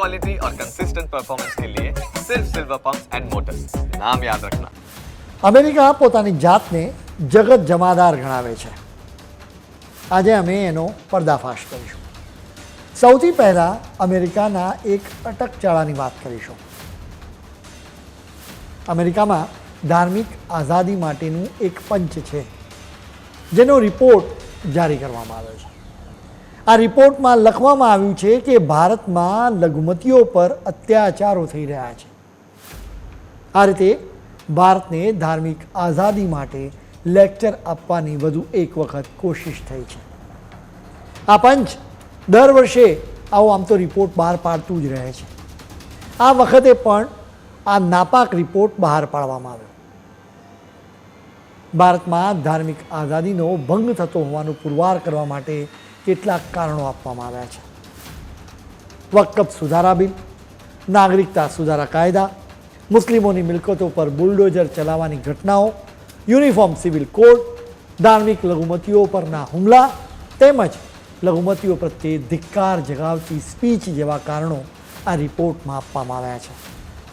Quality और consistent performance के लिए सिर्फ सिल्वर पंप्स एंड मोटर्स नाम याद रखना અમેરિકા પોતાની જાતને જગત જમાદાર ગણાવે છે આજે અમે એનો પર્દાફાશ કરીશું સૌથી પહેલાં અમેરિકાના એક અટકચાળાની વાત કરીશું અમેરિકામાં ધાર્મિક આઝાદી માટેનું એક પંચ છે જેનો રિપોર્ટ જારી કરવામાં આવ્યો છે આ રિપોર્ટમાં લખવામાં આવ્યું છે કે ભારતમાં લઘુમતીઓ પર અત્યાચારો થઈ રહ્યા છે. આ રીતે ભારતને ધાર્મિક આઝાદી માટે લેક્ચર આપવાની વધુ એક વખત કોશિશ થઈ છે. આ પંચ દર વર્ષે આવો આમ તો રિપોર્ટ બહાર પાડતું જ રહે છે. આ વખતે પણ આ નાપાક રિપોર્ટ બહાર પાડવામાં આવ્યો. ભારતમાં ધાર્મિક આઝાદીનો ભંગ થતો હોવાનું પુરવાર કરવા માટે કેટલાક કારણો આપવામાં આવ્યા છે. વકફ સુધારા બિલ, નાગરિકતા સુધારા કાયદા, મુસ્લિમોની મિલકતો પર બુલડોઝર ચલાવવાની ઘટનાઓ, યુનિફોર્મ સિવિલ કોડ ધાર્મિક લઘુમતીઓ પરના હુમલા તેમજ લઘુમતીઓ પ્રત્યે ધિક્કાર જગાવતી સ્પીચ જેવા કારણો આ રિપોર્ટમાં આપવામાં આવ્યા છે.